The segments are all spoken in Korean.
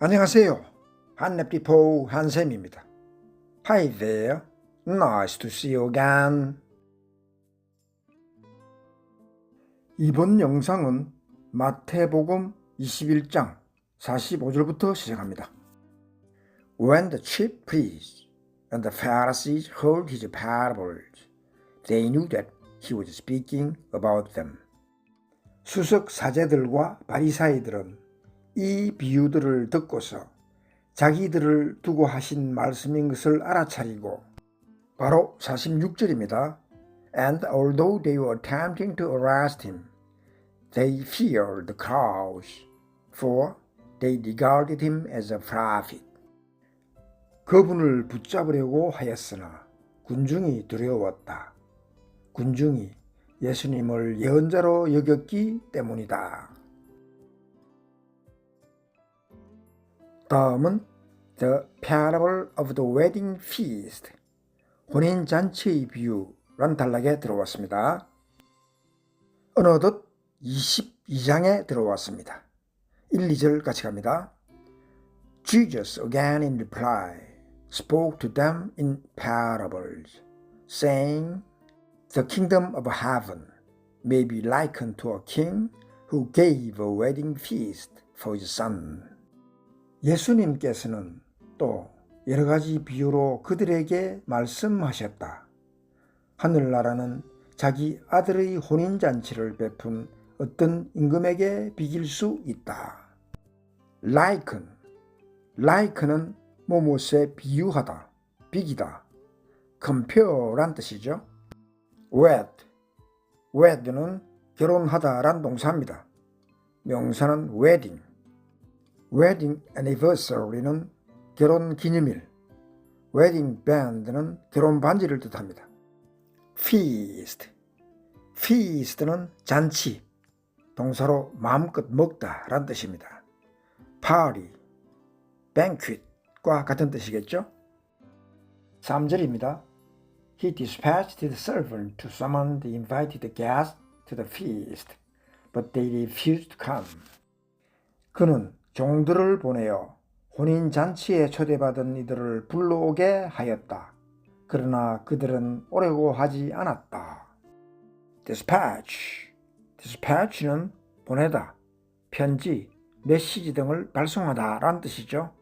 안녕하세요. 한랩디포 한쌤입니다. Hi there. Nice to see you again. 이번 영상은 마태복음 21장 45절부터 시작합니다. When the chief priests and the Pharisees heard his parables, they knew that he was speaking about them. 수석 사제들과 바리사이들은 이 비유들을 듣고서 자기들을 두고 하신 말씀인 것을 알아차리고 바로 46절입니다. And although they were attempting to arrest him, they feared the crowds, for they regarded him as a prophet. 그분을 붙잡으려고 하였으나 군중이 두려웠다. 군중이 예수님을 예언자로 여겼기 때문이다. 다음은 The Parable of the Wedding Feast 혼인 잔치의 비유란 단락에 들어왔습니다. 어느덧 22장에 들어왔습니다. 1, 2절 같이 갑니다. Jesus again in reply spoke to them in parables, saying, The kingdom of heaven may be likened to a king who gave a wedding feast for his son. 예수님께서는 또 여러 가지 비유로 그들에게 말씀하셨다. 하늘나라는 자기 아들의 혼인잔치를 베푼 어떤 임금에게 비길 수 있다. liken, like는 뭐뭇에 비유하다, 비기다, compare란 뜻이죠. wed, wed는 결혼하다란 동사입니다. 명사는 wedding, wedding anniversary는 결혼 기념일, wedding band는 결혼 반지를 뜻합니다. feast, feast는 잔치, 동사로 마음껏 먹다란 뜻입니다. party, banquet과 같은 뜻이겠죠? 3절입니다. He dispatched his servant to summon the invited guests to the feast, but they refused to come. 그는 종들을 보내어 혼인 잔치에 초대받은 이들을 불러오게 하였다. 그러나 그들은 오려고 하지 않았다. dispatch, dispatch는 보내다, 편지, 메시지 등을 발송하다 라는 뜻이죠.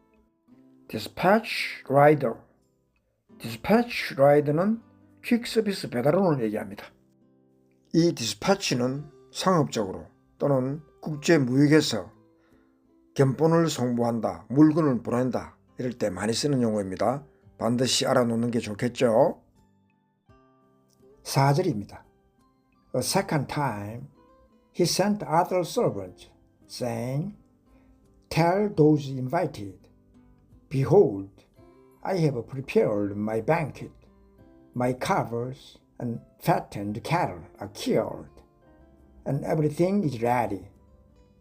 dispatch rider, dispatch rider는 퀵 서비스 배달원을 얘기합니다. 이 dispatch는 상업적으로 또는 국제 무역에서 견본을 송부한다, 물건을 보낸다 이럴 때 많이 쓰는 용어입니다. 반드시 알아놓는 게 좋겠죠. 4절입니다. A second time he sent other servants, saying, Tell those invited, Behold, I have prepared my banquet. My calves and fattened cattle are killed, and everything is ready.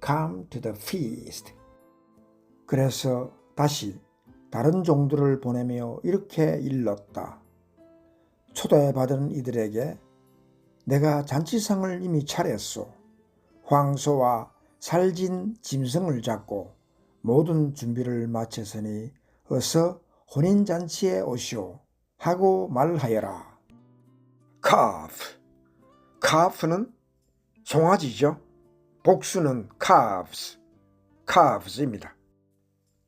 Come to the feast. 그래서 다시 다른 종들을 보내며 이렇게 일렀다. 초대받은 이들에게 내가 잔치상을 이미 차렸소. 황소와 살진 짐승을 잡고 모든 준비를 마쳤으니 어서 혼인잔치에 오시오 하고 말하여라. calf, calf는 송아지죠. 복수는 calves, calves입니다.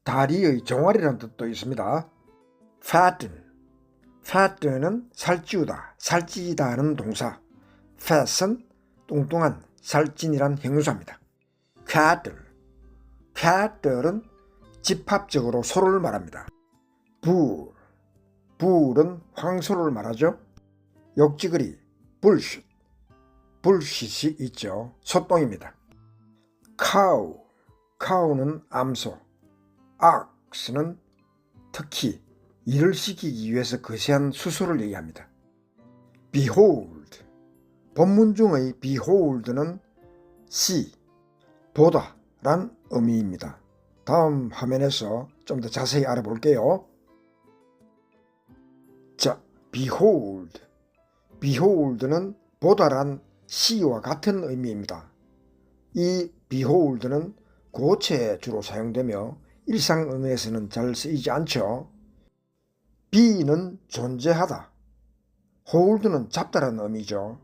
다리의 종아리라는 뜻도 있습니다. fatten, fatten은 살찌우다, 살찌다는 동사. fat은 뚱뚱한, 살찐이란 형용사입니다. cattle, cattle은 집합적으로 소를 말합니다. bull, bull은 황소를 말하죠. 역지거리, bullshit, bullshit이 있죠. 소똥입니다. cow, cow는 암소, ox는 특히 일을 시키기 위해서 거세한 수소를 얘기합니다. behold, 본문 중의 behold는 see, 보다 란 의미입니다. 다음 화면에서 좀 더 자세히 알아볼게요. 자, behold, behold는 보다란 see와 같은 의미입니다. 이 behold는 고체에 주로 사용되며 일상 언어에서는 잘 쓰이지 않죠. be는 존재하다. hold는 잡다라는 의미죠.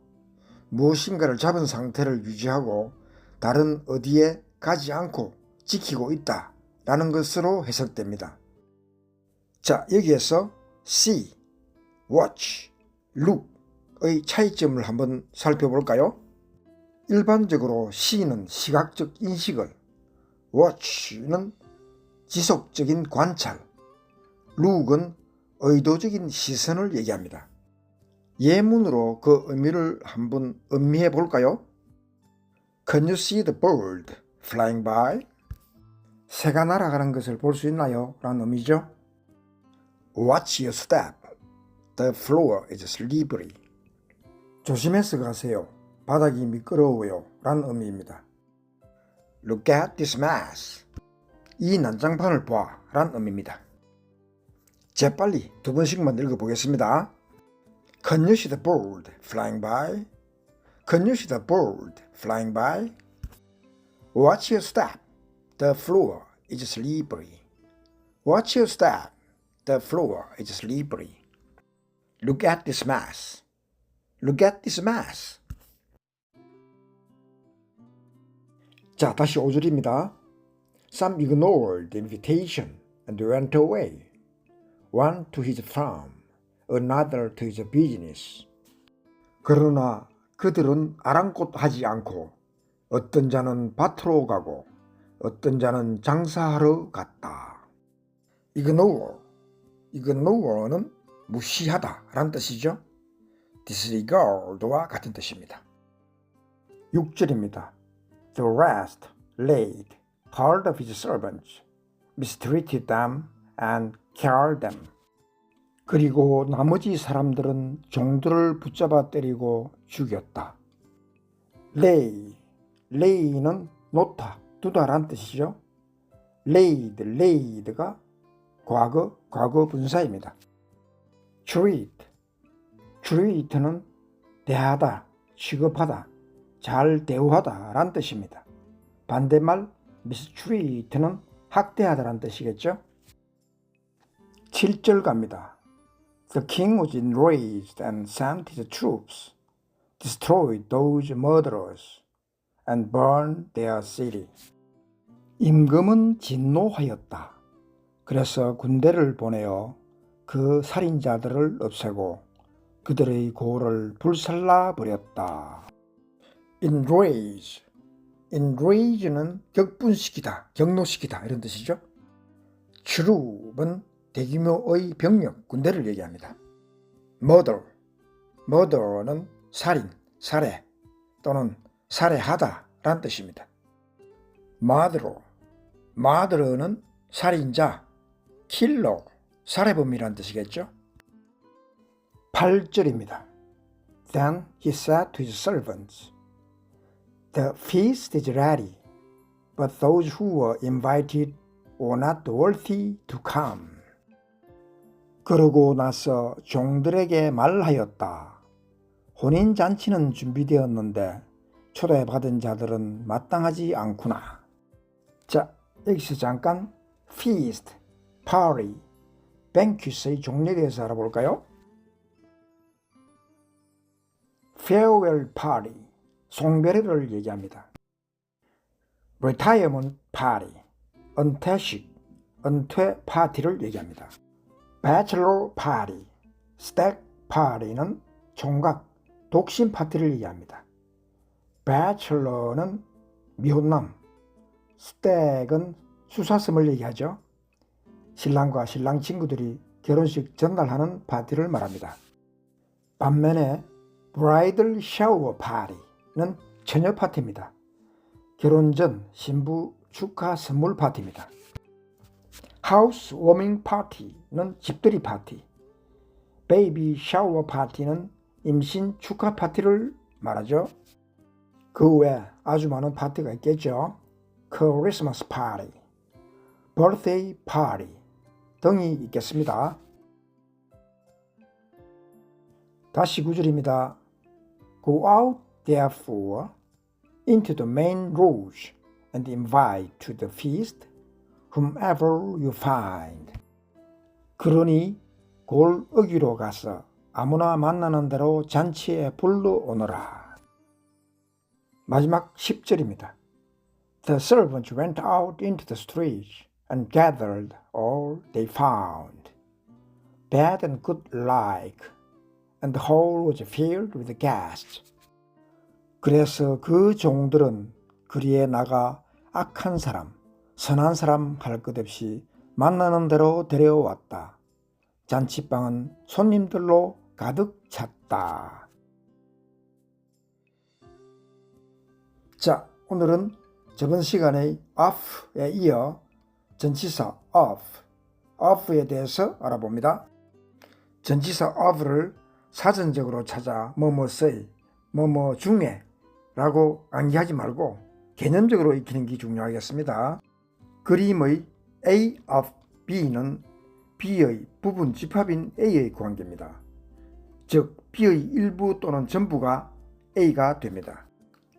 무엇인가를 잡은 상태를 유지하고 다른 어디에 가지 않고 지키고 있다 라는 것으로 해석됩니다. 자, 여기에서 see, watch, look의 차이점을 한번 살펴볼까요? 일반적으로 see는 시각적 인식을, watch는 지속적인 관찰, look은 의도적인 시선을 얘기합니다. 예문으로 그 의미를 한번 음미해 볼까요? Can you see the bird flying by? 새가 날아가는 것을 볼 수 있나요? 라는 의미죠. Watch your step. The floor is slippery. 조심해서 가세요. 바닥이 미끄러워요. 라는 의미입니다. Look at this mess. 이 난장판을 봐. 라는 의미입니다. 재빨리 두 번씩만 읽어보겠습니다. Can you see the bird flying by? Can you see the bird flying by? Watch your step. The floor is slippery. Watch your step. The floor is slippery. Look at this mess. Look at this mess. 자, 다시 5줄입니다. Some ignored the invitation and went away. One to his farm, another to his business. 그러나 그들은 아랑곳하지 않고 어떤 자는 밭으로 가고 어떤 자는 장사하러 갔다. ignore, ignore는 무시하다 라는 뜻이죠. disregard와 같은 뜻입니다. 6절입니다. The rest laid hold of his servants, mistreated them and killed them. 그리고 나머지 사람들은 종들을 붙잡아 때리고 죽였다. lay, lay는 놓다, 두다란 뜻이죠. laid, laid가 과거, 과거 분사입니다. treat, treat는 대하다, 취급하다, 잘 대우하다 란 뜻입니다. 반대말 mistreat는 학대하다란 뜻이겠죠. 7절 갑니다. The king was enraged and sent his troops, destroyed those murderers, and burned their city. 임금은 진노하였다. 그래서 군대를 보내어 그 살인자들을 없애고 그들의 고를 불살라 버렸다. enrage, enrage는 격분시키다, 격노시키다 이런 뜻이죠. troop은 대규모의 병력, 군대를 얘기합니다. murder, murder는 살인, 살해 또는 살해하다 란 뜻입니다. murder, murder는 살인자, 킬러, 살해범이란 뜻이겠죠. 8절입니다. Then he said to his servants, The feast is ready, but those who were invited were not worthy to come. 그러고 나서 종들에게 말하였다. 혼인 잔치는 준비되었는데 초대받은 자들은 마땅하지 않구나. 자, 여기서 잠깐 feast, party, banquet의 종류에 대해서 알아볼까요? farewell party, 송별회를 얘기합니다. retirement party, 은퇴식, 은퇴 파티를 얘기합니다. bachelor party, stag party는 총각, 독신 파티를 얘기합니다. bachelor는 미혼남, stag은 수사슴을 얘기하죠. 신랑과 신랑 친구들이 결혼식 전날하는 파티를 말합니다. 반면에 bridal shower party 는 처녀 파티입니다. 결혼 전 신부 축하 선물 파티입니다. 하우스 워밍 파티는 집들이 파티, 베이비 샤워 파티는 임신 축하 파티를 말하죠. 그 외에 아주 많은 파티가 있겠죠. 크리스마스 파티, birthday party 등이 있겠습니다. 다시 구절입니다. Go out therefore into the main roads and invite to the feast whomever you find. 그러니 골어기로 가서 아무나 만나는 대로 잔치에 불러오너라. 마지막 10절입니다. The servants went out into the streets and gathered all they found, bad and good alike, and the hall was filled with guests. 그래서 그 종들은 그리에 나가 악한 사람, 선한 사람 할 것 없이 만나는 대로 데려왔다. 잔치방은 손님들로 가득 찼다. 자, 오늘은 저번 시간에 off에 이어 전치사 of, of에 대해서 알아봅니다. 전치사 of를 사전적으로 찾아 뭐뭐의, 뭐뭐 중에 라고 암기하지 말고 개념적으로 익히는 게 중요하겠습니다. 그림의 A of B는 B의 부분 집합인 A의 관계입니다. 즉 B의 일부 또는 전부가 A가 됩니다.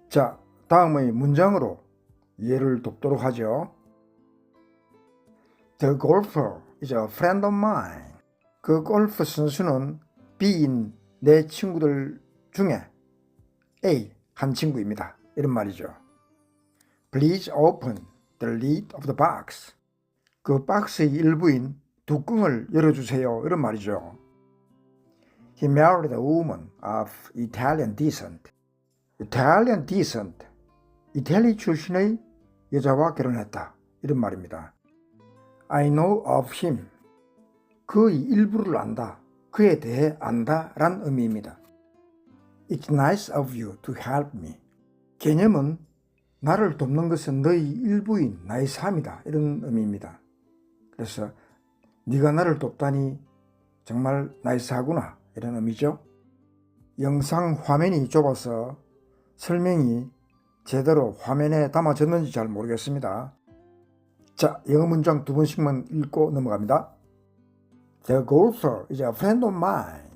자, 다음의 문장으로 예를 돕도록 하죠. The golfer is a friend of mine. 그 골프 선수는 B인 내 친구들 중에 A 한 친구입니다. 이런 말이죠. Please open the lid of the box. 그 박스의 일부인 뚜껑을 열어주세요. 이런 말이죠. He married a woman of Italian descent. Italian descent. 이탈리 출신의 여자와 결혼했다. 이런 말입니다. I know of him. 그의 일부를 안다. 그에 대해 안다. 란 의미입니다. It's nice of you to help me. 개념은 나를 돕는 것은 너희 일부인 나의 삶이다. 이런 의미입니다. 그래서 네가 나를 돕다니 정말 나이스하구나. 이런 의미죠. 영상 화면이 좁아서 설명이 제대로 화면에 담아졌는지 잘 모르겠습니다. 자, 영어 문장 두 번씩만 읽고 넘어갑니다. The golfer is a friend of mine.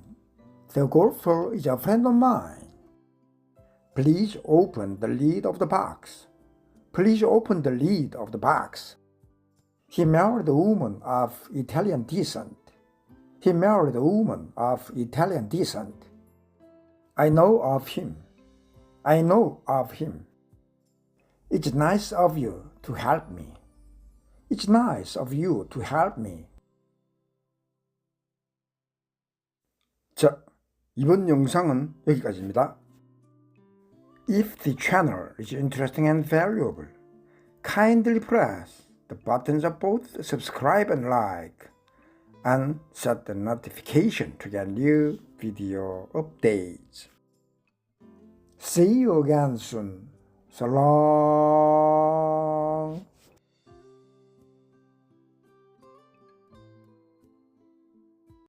The golfer is a friend of mine. Please open the lid of the box. Please open the lid of the box. He married a woman of Italian descent. He married a woman of Italian descent. I know of him. I know of him. It's nice of you to help me. It's nice of you to help me. 자, 이번 영상은 여기까지입니다. If the channel is interesting and valuable, kindly press the buttons of both subscribe and like and set the notification to get new video updates. See you again soon. So long.